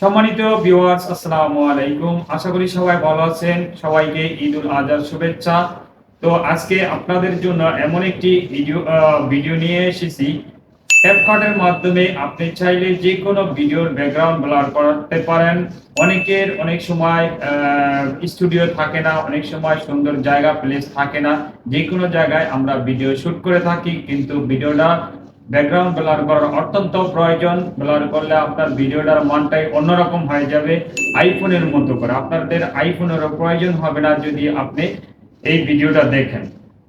সম্মানিত ভিউয়ার্স আসসালামু আলাইকুম। আশা করি সবাই ভালো আছেন। সবাইকে ঈদ উল আজহার শুভেচ্ছা। তো আজকে আপনাদের জন্য এমন একটি ভিডিও ভিডিও নিয়ে এসেছি। ক্যাপকাটের মাধ্যমে আপনি চাইলে যে কোনো ভিডিওর ব্যাকগ্রাউন্ড ব্লার করতে পারেন। অনেকের অনেক সময় স্টুডিও থাকে না, অনেক সময় সুন্দর জায়গা প্লেস থাকে না। যে কোনো জায়গায় আমরা ভিডিও শুট করে থাকি, কিন্তু ভিডিওটা ব্যাকগ্রাউন্ড ব্লার করার অত্যন্ত প্রয়োজন। ব্লার করলে আপনার ভিডিওটার মানটাই অন্যরকম হয়ে যাবে আইফোনের মতো করে। আপনাদের আইফোনেরও প্রয়োজন হবে না যদি আপনি এই ভিডিওটা দেখেন।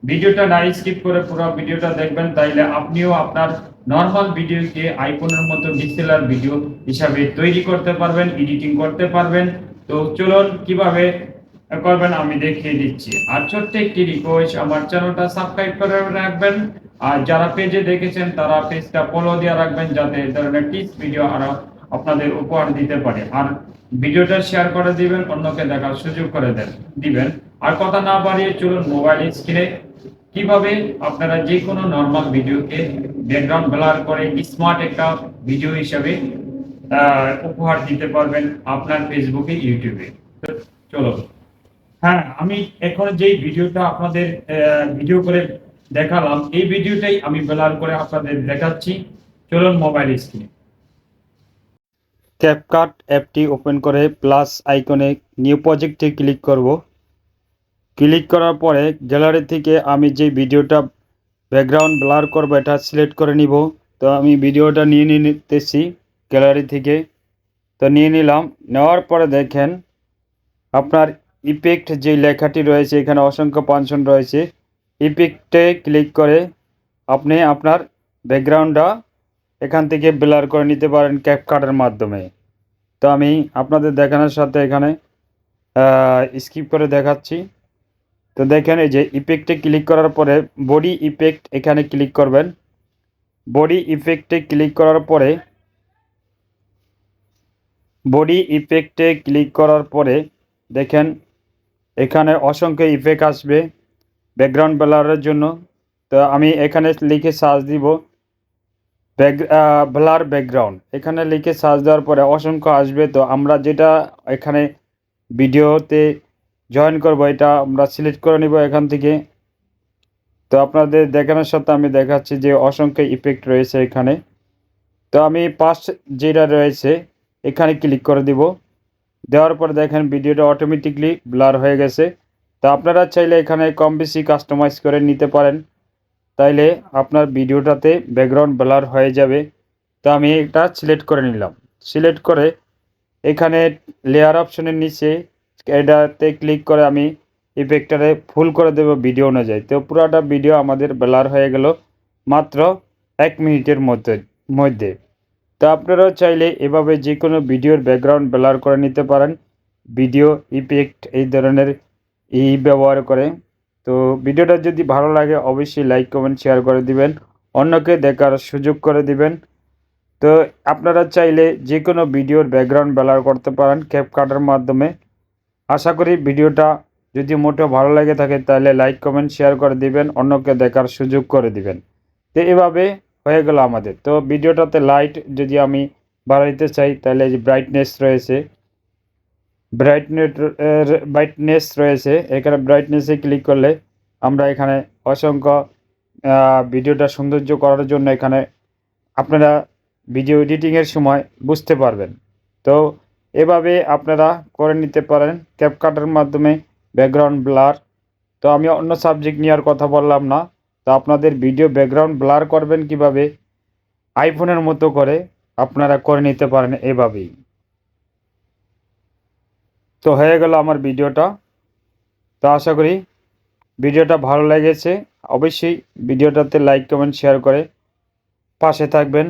ভিডিওটা না স্কিপ করে পুরো ভিডিওটা দেখবেন, তাইলে আপনিও আপনার নর্মাল ভিডিওকে আইফোনের মতো ডিসেলার ভিডিও হিসাবে তৈরি করতে পারবেন, এডিটিং করতে পারবেন। তো চলুন, কীভাবে করবেন আমি দেখিয়ে দিচ্ছি। আর ছোট্ট একটি রিকোয়েস্ট আমার চ্যানেলটা সাবস্ক্রাইব করে রাখবেন। আর যারা পেজে দেখেছেন, তারা পেজটা ফলো দিয়ে রাখবেন যাতে এই ধরনের টিপস ভিডিও আরও আপনাদের উপহার দিতে পারে। আর ভিডিওটা শেয়ার করে দিবেন, অন্যকে দেখার সুযোগ করে দেন, দিবেন। আর কথা না বাড়িয়ে চলুন মোবাইল স্ক্রিনে কীভাবে আপনারা যে কোনো নর্মাল ভিডিওকে ব্যাকগ্রাউন্ড ব্লার করে স্মার্ট একটা ভিডিও হিসাবে উপহার দিতে পারবেন আপনার ফেসবুকে ইউটিউবে চলো হ্যাঁ আমি এখন যেই ভিডিওটা আপনাদের ভিডিও করে দেখালাম। এই ভিডিওটাই আমি ব্লার করে আপনাদের দেখাচ্ছি। চলুন মোবাইল স্ক্রিনে ক্যাপকাট অ্যাপটি ওপেন করে প্লাস আইকনে নিউ প্রজেক্টে ক্লিক করব। ক্লিক করার পরে গ্যালারি থেকে আমি যে ভিডিওটা ব্যাকগ্রাউন্ড ব্লার করব, এটা সিলেক্ট করে নিব। তো আমি ভিডিওটা নিয়ে নিতেছি গ্যালারি থেকে। তো নিয়ে নিলাম। নেওয়ার পরে দেখেন, আপনার ইফেক্ট যে লেখাটি রয়েছে, এখানে অসংখ্য ফাংশন রয়েছে। ইফেক্টে ক্লিক করে আপনি আপনার ব্যাকগ্রাউন্ডটা এখান থেকে ব্লার করে নিতে পারেন ক্যাপকাটের মাধ্যমে। তো আমি আপনাদের দেখানোর সাথে এখানে স্কিপ করে দেখাচ্ছি। তো দেখেন এই যে ইফেক্টে ক্লিক করার পরে বডি ইফেক্ট এখানে ক্লিক করবেন। বডি ইফেক্টে ক্লিক করার পরে বডি ইফেক্টে ক্লিক করার পরে দেখেন এখানে অসংখ্য ইফেক্ট আসবে। ব্যাকগ্রাউন্ড ব্লারের জন্য। তো আমি এখানে লিখে সার্চ দিব ব্যাক ব্লার ব্যাকগ্রাউন্ড এখানে লিখে সার্চ দেওয়ার পরে অসংখ্য আসবে। তো আমরা যেটা এখানে ভিডিওতে জয়েন করব, এটা আমরা সিলেক্ট করে নিব এখান থেকে। তো আপনাদের দেখানোর সাথে আমি দেখাচ্ছি যে অসংখ্য ইফেক্ট রয়েছে এখানে। তো আমি পাস্ট যেটা রয়েছে, এখানে ক্লিক করে দিব। দেওয়ার পরে দেখেন ভিডিওটা অটোমেটিকলি ব্লার হয়ে গেছে। তো আপনারা চাইলে এখানে কম বেশি কাস্টমাইজ করে নিতে পারেন। তাইলে আপনার ভিডিওটাতে ব্যাকগ্রাউন্ড ব্লার হয়ে যাবে। তো আমি এটা সিলেক্ট করে নিলাম। সিলেক্ট করে এখানে লেয়ার অপশনের নিচে এটাতে ক্লিক করে আমি ইফেক্টারে ফুল করে দেব ভিডিও অনুযায়ী। তো পুরোটা ভিডিও আমাদের ব্লার হয়ে গেল মাত্র এক মিনিটের মধ্যে মধ্যে। তো আপনারাও চাইলে এভাবে যে কোনো ভিডিওর ব্যাকগ্রাউন্ড ব্লার করে নিতে পারেন। ভিডিও ইফেক্ট এই ধরনের ই ব্যবহার করে। তো ভিডিওটা যদি ভালো লাগে, অবশ্যই লাইক কমেন্ট শেয়ার করে দিবেন। অন্যকে দেখার সুযোগ করে দিবেন। তো আপনারা চাইলে যে কোনো ভিডিওর ব্যাকগ্রাউন্ড ব্লার করতে পারেন ক্যাপকাটের মাধ্যমে। আশা করি ভিডিওটা যদি মোটেও ভালো লাগে থাকে, তাহলে লাইক কমেন্ট শেয়ার করে দিবেন। অন্যকে দেখার সুযোগ করে দিবেন। তো এভাবে হয়ে গেল আমাদের। তো ভিডিওটাতে লাইট যদি আমি বাড়াইতে চাই, তাহলে যে ব্রাইটনেস রয়েছে ব্রাইটনেট ব্রাইটনেস রয়েছে। এখানে ব্রাইটনেসে ক্লিক করলে আমরা এখানে অসংখ্য ভিডিওটা সৌন্দর্য করার জন্য এখানে আপনারা ভিডিও এডিটিংয়ের সময় বুঝতে পারবেন। তো এভাবে আপনারা করে নিতে পারেন ক্যাপকাটের মাধ্যমে ব্যাকগ্রাউন্ড ব্লার তো আমি অন্য সাবজেক্ট নিয়ে আর কথা বললাম না। তো আপনাদের ভিডিও ব্যাকগ্রাউন্ড ব্লার করবেন কীভাবে? আইফোনের মতো করে আপনারা করে নিতে পারেন এভাবেই। তো হয়ে গেল আমার ভিডিওটা। তো আশা করি ভিডিওটা ভালো লেগেছে। অবশ্যই ভিডিওটাতে লাইক কমেন্ট শেয়ার করে পাশে থাকবেন।